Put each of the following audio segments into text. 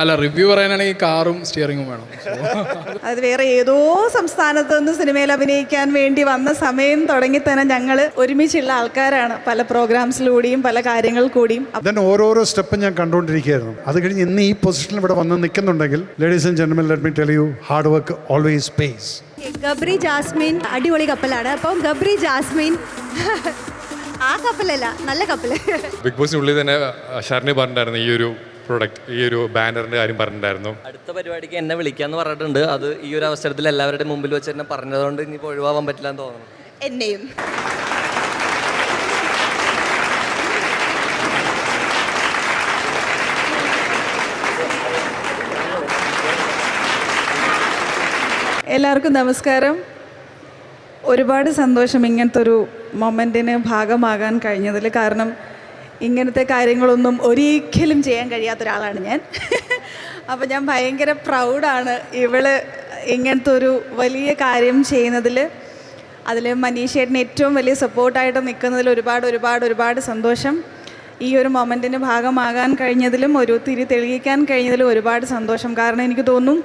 അല്ല റിവ്യൂ പറയാനാണെങ്കിൽ കാറും സ്റ്റിയറിംഗും വേണം. അത് വേറെ ഏതോ സംസ്ഥാനത്ത് നിന്ന് സിനിമയിൽ അഭിനയിക്കാൻ വേണ്ടി വന്ന സമയം തുടങ്ങി തന്നെ ഞങ്ങൾ ഒരുമിച്ചുള്ള ആൾക്കാരാണ് പല പ്രോഗ്രാംസിലൂടെയും പല കാര്യങ്ങൾ കൂടിയും. ദെൻ ഓരോരോ സ്റ്റെപ്പ് ഞാൻ കണ്ടുകൊണ്ടിരിക്കുകയായിരുന്നു. അത് കഴിഞ്ഞ് ഇന്ന് ഈ പൊസിഷനിൽ ഇവിടെ വന്ന് നിൽക്കുന്നുണ്ടെങ്കിൽ ladies and gentlemen let me tell you hard work always pays Gabri Jasmin അടിപൊളി കപ്പലാണ്. അപ്പം ഗബ്രി ജാസ്മിൻ ആ കപ്പലല്ല നല്ല കപ്പൽ. ബിഗ് ബോസിനുള്ളിൽ തന്നെ ഷർണി പറഞ്ഞിട്ടുണ്ടായിരുന്നു ഈ ഒരു പ്രൊഡക്റ്റ് ഈ ഒരു ബാനറിന്റെ കാര്യം പറഞ്ഞിട്ടുണ്ടായിരുന്നു. അടുത്ത പരിപാടിക്ക് എന്നെ വിളിക്കാന്ന് പറഞ്ഞിട്ടുണ്ട്. അത് ഈ ഒരു അവസരത്തിൽ എല്ലാവരുടെ മുമ്പിൽ വെച്ച് എന്നെ പറഞ്ഞതുകൊണ്ട് ഇനി ഒഴിവാകാൻ പറ്റില്ല എന്ന് തോന്നുന്നു. എന്നെയും. എല്ലാവർക്കും നമസ്കാരം. ഒരുപാട് സന്തോഷം ഇങ്ങനത്തെ ഒരു മൊമെന്റിന് ഭാഗമാകാൻ കഴിഞ്ഞതിൽ കാരണം ഇങ്ങനത്തെ കാര്യങ്ങളൊന്നും ഒരിക്കലും ചെയ്യാൻ കഴിയാത്ത ഒരാളാണ് ഞാൻ. അപ്പോൾ ഞാൻ ഭയങ്കര പ്രൗഡാണ് ഇവൾ ഇങ്ങനത്തെ ഒരു വലിയ കാര്യം ചെയ്യുന്നതിൽ അതിൽ മനീഷേട്ടന് ഏറ്റവും വലിയ സപ്പോർട്ടായിട്ട് നിൽക്കുന്നതിൽ ഒരുപാട് ഒരുപാട് ഒരുപാട് സന്തോഷം. ഈ ഒരു മൊമെന്റിന് ഭാഗമാകാൻ കഴിഞ്ഞതിലും ഒരു തിരി തെളിയിക്കാൻ കഴിഞ്ഞതിലും ഒരുപാട് സന്തോഷം. കാരണം എനിക്ക് തോന്നും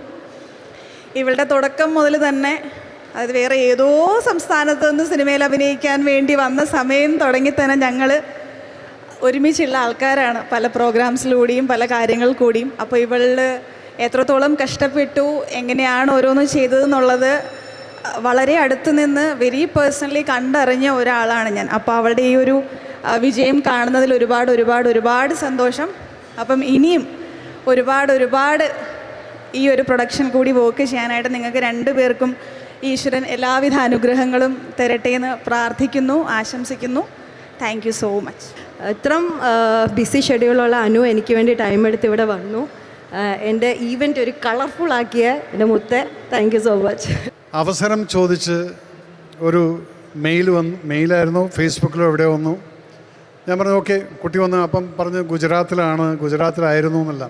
ഇവളുടെ തുടക്കം മുതൽ തന്നെ അത് വേറെ ഏതോ സംസ്ഥാനത്ത് നിന്ന് സിനിമയിൽ അഭിനയിക്കാൻ വേണ്ടി വന്ന സമയം തുടങ്ങി തന്നെ ഞങ്ങൾ ഒരുമിച്ചുള്ള ആൾക്കാരാണ് പല പ്രോഗ്രാംസിലൂടെയും പല കാര്യങ്ങൾ കൂടിയും. അപ്പോൾ ഇവൾ എത്രത്തോളം കഷ്ടപ്പെട്ടു എങ്ങനെയാണ് ഓരോന്നും ചെയ്തതെന്നുള്ളത് വളരെ അടുത്ത് നിന്ന് വെരി പേഴ്സണലി കണ്ടറിഞ്ഞ ഒരാളാണ് ഞാൻ. അപ്പോൾ അവളുടെ ഈ ഒരു വിജയം കാണുന്നതിൽ ഒരുപാട് ഒരുപാട് ഒരുപാട് സന്തോഷം. അപ്പം ഇനിയും ഒരുപാട് ഒരുപാട് ഈ ഒരു പ്രൊഡക്ഷൻ കൂടി വർക്ക് ചെയ്യാനായിട്ട് നിങ്ങൾക്ക് രണ്ടു പേർക്കും ഈശ്വരൻ എല്ലാവിധ അനുഗ്രഹങ്ങളും തരട്ടെ എന്ന് പ്രാർത്ഥിക്കുന്നു ആശംസിക്കുന്നു. താങ്ക് സോ മച്ച് ഇത്രയും ബിസി ഷെഡ്യൂളുള്ള അനു എനിക്ക് വേണ്ടി ടൈം എടുത്ത് ഇവിടെ വന്നു. എന്റെ ഈവന്റ് ഒരു കളർഫുൾ ആക്കിയ എന്റെ മുത്തെ താങ്ക് യു സോ മച്ച് അവസരം ചോദിച്ച് ഒരു മെയിൽ വന്നു മെയിലായിരുന്നു ഫേസ്ബുക്കിലോ എവിടെയോ വന്നു. ഞാൻ പറഞ്ഞു ഓക്കെ കുട്ടി വന്നു അപ്പം പറഞ്ഞു ഗുജറാത്തിലാണ് ഗുജറാത്തിലായിരുന്നു എന്നല്ല.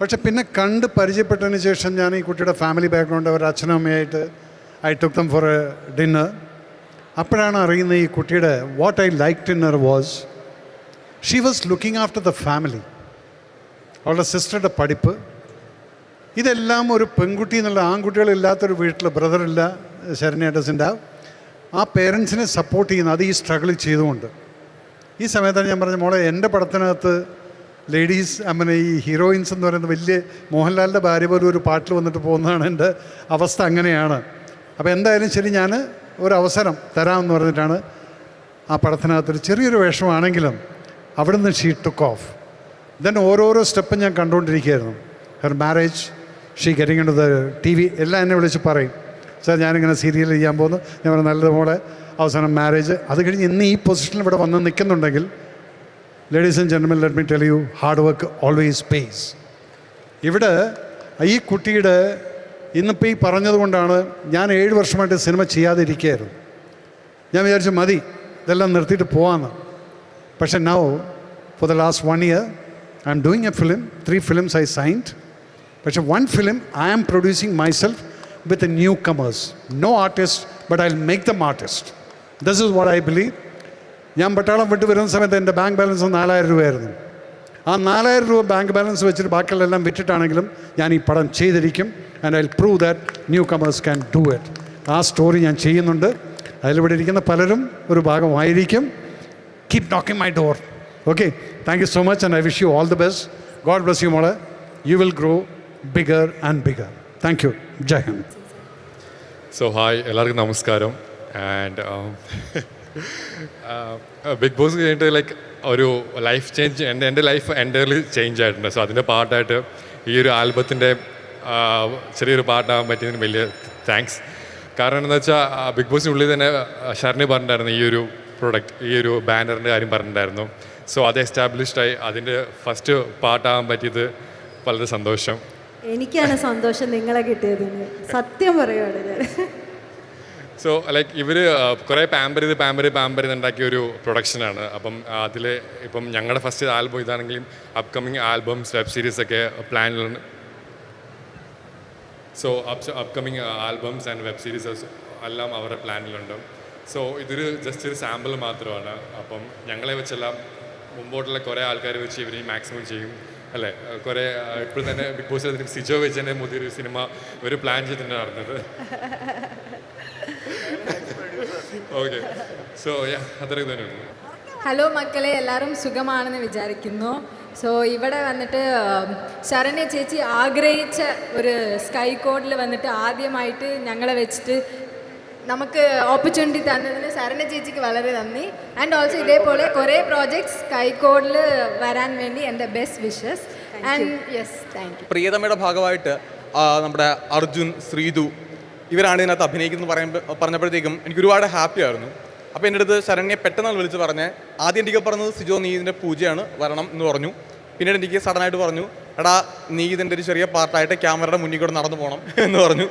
പക്ഷെ പിന്നെ കണ്ട് പരിചയപ്പെട്ടതിന് ശേഷം ഞാൻ ഈ കുട്ടിയുടെ ഫാമിലി ബാക്ക്ഗ്രൗണ്ട് അവരുടെ അച്ഛനും അമ്മയായിട്ട് I took them for a dinner അപ്പോഴാണ് അറിയുന്നത് ഈ കുട്ടിയുടെ what I like dinner was she was looking after the family അവളുടെ സിസ്റ്ററുടെ പഠിപ്പ്. ഇതെല്ലാം ഒരു പെൺകുട്ടി എന്നുള്ള ആൺകുട്ടികളില്ലാത്തൊരു വീട്ടിൽ ബ്രദറില്ല ശരണ്യേട്ടസിന്റെ ആ പേരൻസിനെ സപ്പോർട്ട് ചെയ്യുന്ന അത് ഈ സ്ട്രഗിൾ ചെയ്തുകൊണ്ട്. ഈ സമയത്താണ് ഞാൻ പറഞ്ഞ മോളെ എന്റെ പടത്തിനകത്ത് ലേഡീസ് അങ്ങനെ ഈ ഹീറോയിൻസ് എന്ന് പറയുന്നത് വലിയ മോഹൻലാലിന്റെ ഭാര്യ പോലും ഒരു പാട്ടിൽ വന്നിട്ട് പോകുന്നതാണ് എന്റെ അവസ്ഥ അങ്ങനെയാണ്. അപ്പോൾ എന്തായാലും ശരി ഞാൻ ഒരു അവസരം തരാമെന്ന് പറഞ്ഞിട്ടാണ് ആ പടത്തിനകത്തൊരു ചെറിയൊരു വേഷമാണെങ്കിലും അവിടുന്ന് ഷീ ടുക്ക് ഓഫ് ദെൻ ഓരോരോ സ്റ്റെപ്പ് ഞാൻ കണ്ടുകൊണ്ടിരിക്കുകയായിരുന്നു. Her marriage she getting the T V എല്ലാം എന്നെ വിളിച്ച് പറയും. സാർ ഞാനിങ്ങനെ സീരിയൽ ചെയ്യാൻ പോകുന്നു. ഞാൻ പറഞ്ഞു നല്ലതുപോലെ അവസാനം മാരേജ് അത് കഴിഞ്ഞ് ഇന്ന് ഈ പൊസിഷനിൽ ഇവിടെ വന്ന് നിൽക്കുന്നുണ്ടെങ്കിൽ ladies and gentlemen let me tell you hard work always pays ഇവിടെ ഈ കുട്ടിയുടെ ഇന്നിപ്പോൾ ഈ പറഞ്ഞതുകൊണ്ടാണ് ഞാൻ ഏഴ് വർഷമായിട്ട് സിനിമ ചെയ്യാതിരിക്കുകയായിരുന്നു. ഞാൻ വിചാരിച്ചു മതി ഇതെല്ലാം നിർത്തിയിട്ട് പോവാമെന്ന് പക്ഷെ now for the last one year I'm doing a film three films I signed പക്ഷെ one film I am producing myself with a newcomers no artist but I make them artist this is what I believe ഞാൻ പട്ടാളം വിട്ട് വരുന്ന സമയത്ത് എന്റെ bank balance നാലായിരം രൂപയായിരുന്നു. ആ നാലായിരം രൂപ ബാങ്ക് ബാലൻസ് വെച്ചിട്ട് ബാക്കിയുള്ളതെല്ലാം വിറ്റിട്ടാണെങ്കിലും ഞാൻ ഈ പടം ചെയ്തിരിക്കും and I prove that newcomers can do it ആ സ്റ്റോറി ഞാൻ ചെയ്യുന്നുണ്ട്. അതിലിവിടെ ഇരിക്കുന്ന പലരും ഒരു ഭാഗമായിരിക്കും. Keep knocking my door okay thank you so much and I wish you all the best God bless you മോളെ you will grow bigger and bigger thank you Jai Hind so hi എല്ലാവർക്കും നമസ്കാരം. And big Boss കഴിഞ്ഞിട്ട് like ഒരു life change എന്റെ എന്റെ life entirely change ആയിട്ടുണ്ട്. So അതിന്റെ പാർട്ടായിട്ട് ഈ ഒരു ആൽബത്തിന്റെ ചെറിയൊരു പാട്ടാകാൻ പറ്റിയതിന് വലിയ താങ്ക്സ് കാരണം എന്താ വെച്ചാൽ ബിഗ് ബോസിനുള്ളിൽ തന്നെ ഷർണി പറഞ്ഞിട്ടുണ്ടായിരുന്നു ഈ ഒരു പ്രൊഡക്റ്റ് ഈ ഒരു ബാനറിന്റെ കാര്യം പറഞ്ഞിട്ടുണ്ടായിരുന്നു. സോ അത് എസ്റ്റാബ്ലിഷ്ഡ് ആയി. അതിന്റെ ഫസ്റ്റ് പാട്ടാകാൻ പറ്റിയത് വളരെ സന്തോഷം. എനിക്കാണ് സന്തോഷം നിങ്ങളെ കിട്ടിയതിന് സത്യം പറയുകയാണ് ഞാൻ. സോ ലൈക്ക് ഇവർ കുറേ പാമ്പർ ചെയ്ത് പാമ്പർ പാമ്പർ ചെയ്ത് ഉണ്ടാക്കിയ ഒരു പ്രൊഡക്ഷനാണ് അപ്പം അതിൽ ഇപ്പം ഞങ്ങളുടെ ഫസ്റ്റ് ആൽബം ഇതാണെങ്കിലും അപ്കമിങ് ആൽബംസ് വെബ് സീരീസ് ഒക്കെ പ്ലാനിലുണ്ട് so upcoming albums and web series എല്ലാം അവരുടെ പ്ലാനിലുണ്ട് സോ ഇതൊരു ജസ്റ്റ് ഒരു സാമ്പിൾ മാത്രമാണ്. അപ്പം ഞങ്ങളെ വെച്ചെല്ലാം മുമ്പോട്ടുള്ള കുറേ ആൾക്കാർ വെച്ച് ഇവർ മാക്സിമം ചെയ്യും. അല്ലേ? കുറേ ഇപ്പോഴും തന്നെ ബിഗ് ബോസിൽ സിജോ വെച്ച് തന്നെ പുതിയൊരു സിനിമ ഒരു പ്ലാൻ ചെയ്തിട്ടുണ്ട് നടന്നത്. ഓക്കെ സോ അത്രയും തന്നെ ഹലോ മക്കളെ എല്ലാവരും സുഖമാണെന്ന് വിചാരിക്കുന്നു. സോ ഇവിടെ വന്നിട്ട് ശരണ്യ ചേച്ചി ആഗ്രഹിച്ച ഒരു സ്കൈ കോഡിൽ വന്നിട്ട് ആദ്യമായിട്ട് ഞങ്ങളെ വെച്ചിട്ട് നമുക്ക് ഓപ്പർച്യൂണിറ്റി തന്നതിന് സരണ ചേച്ചിക്ക് വളരെ നന്ദി. ആൻഡ് ഓൾസോ ഇതേപോലെ കുറേ പ്രോജക്ട്സ് കൈക്കോടിൽ വരാൻ വേണ്ടി എന്റെ best wishes and yes thank you പ്രിയതമയുടെ ഭാഗമായിട്ട് നമ്മുടെ അർജുൻ ശ്രീതു ഇവരാണ് ഇതിനകത്ത് അഭിനയിക്കുന്നത് പറയുമ്പോൾ പറഞ്ഞപ്പോഴത്തേക്കും എനിക്ക് ഒരുപാട് ഹാപ്പി ആയിരുന്നു. അപ്പോൾ എന്റെ അടുത്ത് ശരണ്യെ പെട്ടെന്ന് വിളിച്ച് പറഞ്ഞ് ആദ്യം എനിക്ക് പറഞ്ഞത് സിജോ നീ ഇതിന്റെ പൂജയാണ് വരണം എന്ന് പറഞ്ഞു. പിന്നീട് എനിക്ക് സഡനായിട്ട് പറഞ്ഞു എടാ നീ ഇതിന്റെ ഒരു ചെറിയ പാർട്ടായിട്ട് ക്യാമറയുടെ മുന്നിൽ കൂടെ നടന്നു പോകണം എന്ന് പറഞ്ഞു.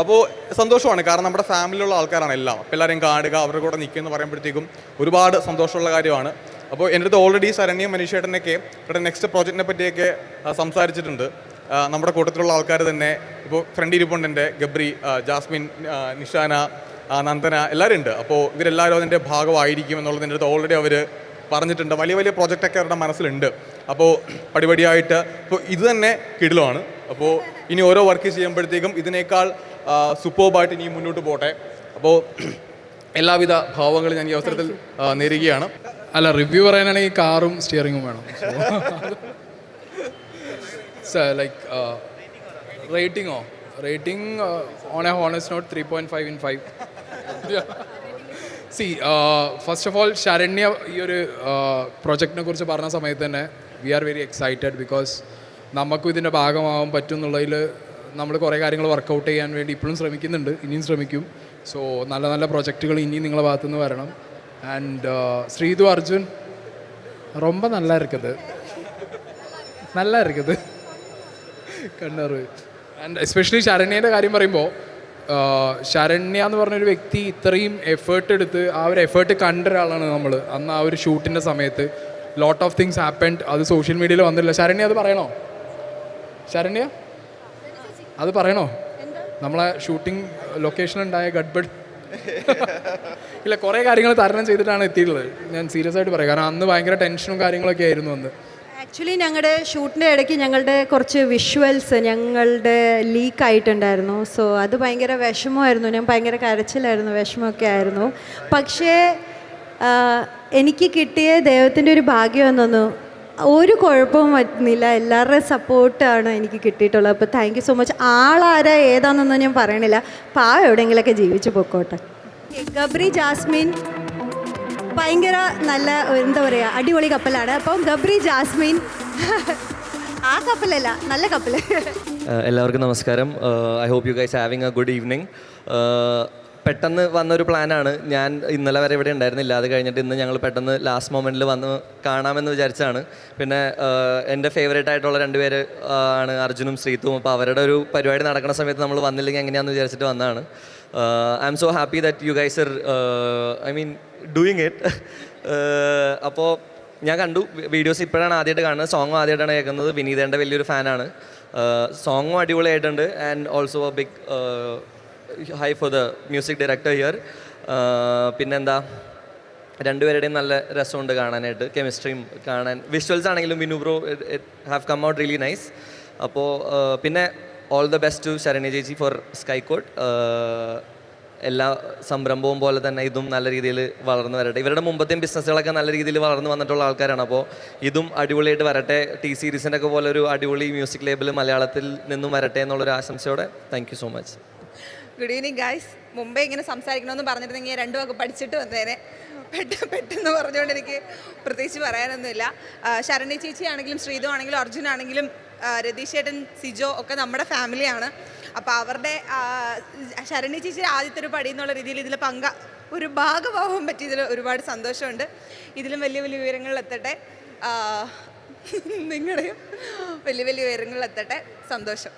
അപ്പോൾ സന്തോഷമാണ്. കാരണം നമ്മുടെ ഫാമിലിയിലുള്ള ആൾക്കാരാണ് എല്ലാം. അപ്പോൾ എല്ലാവരെയും കാണുക അവരുടെ കൂടെ നിൽക്കുക എന്ന് പറയുമ്പോഴത്തേക്കും ഒരുപാട് സന്തോഷമുള്ള കാര്യമാണ്. അപ്പോൾ എന്റെ അടുത്ത് ഓൾറെഡി ശരണ്യം മനീഷേട്ടനൊക്കെ ഇവിടെ നെക്സ്റ്റ് പ്രോജക്റ്റിനെ പറ്റിയൊക്കെ സംസാരിച്ചിട്ടുണ്ട്. നമ്മുടെ കൂട്ടത്തിലുള്ള ആൾക്കാർ തന്നെ ഇപ്പോൾ ഫ്രണ്ട് ഇരിപ്പുണ്ട് എന്റെ ഗബ്രി ജാസ്മിൻ നിഷാന നന്ദന എല്ലാവരും ഉണ്ട്. അപ്പോൾ ഇവരെല്ലാവരും അതിന്റെ ഭാഗമായിരിക്കും എന്നുള്ളത് എന്റെ അടുത്ത് ഓൾറെഡി അവർ പറഞ്ഞിട്ടുണ്ട്. വലിയ വലിയ പ്രോജക്റ്റൊക്കെ അവരുടെ മനസ്സിലുണ്ട്. അപ്പോൾ പടിപടിയായിട്ട് ഇപ്പോൾ ഇത് തന്നെ കിടിലമാണ്. അപ്പോൾ ഇനി ഓരോ വർക്ക് ചെയ്യുമ്പോഴത്തേക്കും ഇതിനേക്കാൾ സൂപ്പർബായിട്ട് ഇനി മുന്നോട്ട് പോട്ടെ. അപ്പോൾ എല്ലാവിധ ഭാവങ്ങളും ഞാൻ ഈ അവസരത്തിൽ നേരുകയാണ്. അല്ല റിവ്യൂ പറയാനാണെങ്കിൽ കാറും സ്റ്റിയറിങ്ങും വേണം. Like റേറ്റിങ്ങോ rating on a honest note three point five in five see first of all Saranya ഈ ഒരു പ്രൊജക്റ്റിനെ കുറിച്ച് പറഞ്ഞ സമയത്ത് തന്നെ we are very excited because നമുക്കും ഇതിന്റെ ഭാഗമാവാൻ പറ്റും എന്നുള്ളതിൽ നമ്മൾ കുറേ കാര്യങ്ങൾ വർക്കൗട്ട് ചെയ്യാൻ വേണ്ടി ഇപ്പോഴും ശ്രമിക്കുന്നുണ്ട് ഇനിയും ശ്രമിക്കും സോ നല്ല നല്ല പ്രൊജക്റ്റുകൾ ഇനിയും നിങ്ങളെ ഭാഗത്തുനിന്ന് വരണം ആൻഡ് ശ്രീതു അർജുൻ ரொம்ப நல்லா இருக்குது நல்லா இருக்குது കണ്ണൂർ ആൻഡ് എസ്പെഷ്യലി ശരണ്യൻ്റെ കാര്യം പറയുമ്പോൾ ശരണ്യ എന്ന് പറഞ്ഞൊരു വ്യക്തി ഇത്രയും എഫേർട്ട് എടുത്ത് ആ ഒരു എഫേർട്ട് കണ്ട ഒരാളാണ് നമ്മൾ അന്ന് ആ ഒരു ഷൂട്ടിൻ്റെ സമയത്ത് ലോട്ട് ഓഫ് തിങ്സ് ഹാപ്പൻഡ് അത് സോഷ്യൽ മീഡിയയിൽ വന്നില്ല ശരണ്യ അത് പറയണോ ശരണ്യ അത് പറയണോ? നമ്മളെ ഷൂട്ടിംഗ് ലൊക്കേഷൻ ലൊക്കേഷനുണ്ടായ ഗഡ്ബഡ്. ഇല്ല കുറേ കാര്യങ്ങൾ തരണം ചെയ്തിട്ടാണ് എത്തിയിട്ടുള്ളത്. ഞാൻ സീരിയസ് ആയിട്ട് പറയാം. കാരണം അന്ന് ഭയങ്കര ടെൻഷനും കാര്യങ്ങളൊക്കെ ആയിരുന്നു അന്ന്. ആക്ച്വലി ഞങ്ങളുടെ ഷൂട്ടിന്റെ ഇടയ്ക്ക് ഞങ്ങളുടെ കുറച്ച് വിഷ്വൽസ് ഞങ്ങളുടെ ലീക്ക് ആയിട്ടുണ്ടായിരുന്നു. സോ അത് ഭയങ്കര വിഷമമായിരുന്നു. ഞാൻ ഭയങ്കര കരച്ചിലായിരുന്നു വിഷമമൊക്കെ ആയിരുന്നു. പക്ഷേ എനിക്ക് കിട്ടിയ ദൈവത്തിന്റെ ഒരു ഭാഗ്യം എന്നൊന്നു ഒരു കുഴപ്പവും പറ്റുന്നില്ല എല്ലാവരുടെയും സപ്പോർട്ടാണ് എനിക്ക് കിട്ടിയിട്ടുള്ളത്. അപ്പോൾ താങ്ക് യു സോ മച്ച് ആളാരാ ഏതാണെന്നൊന്നും ഞാൻ പറയണില്ല. പാവ എവിടെയെങ്കിലൊക്കെ ജീവിച്ചു പൊക്കോട്ടെ. ഗബ്രി ജാസ്മിൻ ഭയങ്കര നല്ല എന്താ പറയുക അടിപൊളി കപ്പലാണ്. അപ്പം ഗബ്രി ജാസ്മിൻ ആ കപ്പലല്ല നല്ല കപ്പൽ. Uh, എല്ലാവർക്കും നമസ്കാരം. I hope you guys having a good evening പെട്ടെന്ന് വന്നൊരു പ്ലാനാണ്. ഞാൻ ഇന്നലെ വരെ ഇവിടെ ഉണ്ടായിരുന്നില്ല. അത് കഴിഞ്ഞിട്ട് ഇന്ന് ഞങ്ങൾ പെട്ടെന്ന് ലാസ്റ്റ് മൊമെന്റിൽ വന്ന് കാണാമെന്ന് വിചാരിച്ചാണ് പിന്നെ എന്റെ ഫേവറേറ്റ് ആയിട്ടുള്ള രണ്ടുപേര് ആണ് അർജുനും ശ്രീത്തും അപ്പോൾ അവരുടെ ഒരു പരിപാടി നടക്കുന്ന സമയത്ത് നമ്മൾ വന്നില്ലെങ്കിൽ എങ്ങനെയാണെന്ന് വിചാരിച്ചിട്ട് വന്നതാണ്. I'm so happy that you guys are I mean doing it അപ്പോൾ ഞാൻ കണ്ടു. വീഡിയോസ് ഇപ്പോഴാണ് ആദ്യമായിട്ട് കാണുന്നത്. സോങ്ങും ആദ്യമായിട്ടാണ് കേൾക്കുന്നത്. വിനീതേന്റെ വലിയൊരു ഫാനാണ് സോങ്ങും അടിപൊളിയായിട്ടുണ്ട്. And also a big hi for the music director here പിന്നെന്താ? രണ്ടുപേരുടെയും നല്ല രസമുണ്ട് കാണാനായിട്ട് കെമിസ്ട്രിയും കാണാൻ. വിഷ്വൽസ് ആണെങ്കിലും Vinu bro have come out really nice അപ്പോൾ പിന്നെ all the best to Sharani ചേച്ചി ഫോർ സ്കൈക്കോട്ട് എല്ലാ സംരംഭവും പോലെ തന്നെ ഇതും നല്ല രീതിയിൽ വളർന്നു വരട്ടെ. ഇവരുടെ മുമ്പത്തെയും ബിസിനസ്സുകളൊക്കെ നല്ല രീതിയിൽ വളർന്നു വന്നിട്ടുള്ള ആൾക്കാരാണ്. അപ്പോൾ ഇതും അടിപൊളിയായിട്ട് വരട്ടെ. ടി സീരീസിന്റെ ഒക്കെ പോലെ ഒരു അടിപൊളി മ്യൂസിക് ലേബിൾ മലയാളത്തിൽ നിന്നും വരട്ടെ എന്നുള്ളൊരു ആശംസയോടെ. Thank so much good evening guys മുമ്പേ ഇങ്ങനെ സംസാരിക്കണമെന്ന് പറഞ്ഞിരുന്നെങ്കിൽ രണ്ടു വാക്ക് പഠിച്ചിട്ട് വന്നേനെ. പെട്ടെന്ന് പെട്ടെന്ന് പറഞ്ഞുകൊണ്ട് എനിക്ക് പ്രത്യേകിച്ച് പറയാനൊന്നുമില്ല. ശരണി ചേച്ചി ആണെങ്കിലും ശ്രീതു ആണെങ്കിലും അർജുൻ ആണെങ്കിലും ആ, രതീഷ് ചേട്ടൻ സിജോ ഒക്കെ നമ്മുടെ ഫാമിലിയാണ് അപ്പോൾ അവരുടെ ശരണി ചേച്ചി ആദ്യത്തെ ഒരു പടി എന്നുള്ള രീതിയിൽ ഇതിൽ പങ്ക ഒരു ഭാഗമാവാൻ പറ്റിയതിൽ ഒരുപാട് സന്തോഷമുണ്ട്. ഇതിലും വലിയ വലിയ ഉയരങ്ങളിലെത്തട്ടെ ആ, നിങ്ങളുടെയും വലിയ വലിയ ഉയരങ്ങളിലെത്തട്ടെ സന്തോഷം.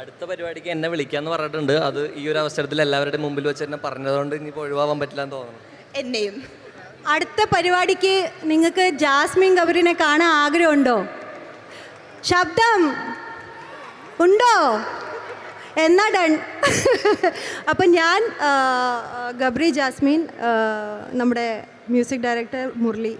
അടുത്ത പരിപാടിക്ക് എന്നെ വിളിക്കാന്ന് പറഞ്ഞിട്ടുണ്ട്. അത് ഈ ഒരു അവസരത്തിൽ എല്ലാവരുടെയും മുമ്പിൽ വെച്ച് എന്നെ പറഞ്ഞതുകൊണ്ട് ഇനി ഒഴിവാവാൻ പറ്റില്ല എന്ന് തോന്നുന്നു. എന്നെയും. അടുത്ത പരിപാടിക്ക് നിങ്ങൾക്ക് ജാസ്മിൻ ഗബറിനെ കാണാൻ ആഗ്രഹമുണ്ടോ? ശബ്ദം. ഉണ്ടോ? എന്നാ ഡൺ. അപ്പം ഞാൻ ഗബ്രി ജാസ്മിൻ നമ്മുടെ മ്യൂസിക് ഡയറക്ടർ മുരളി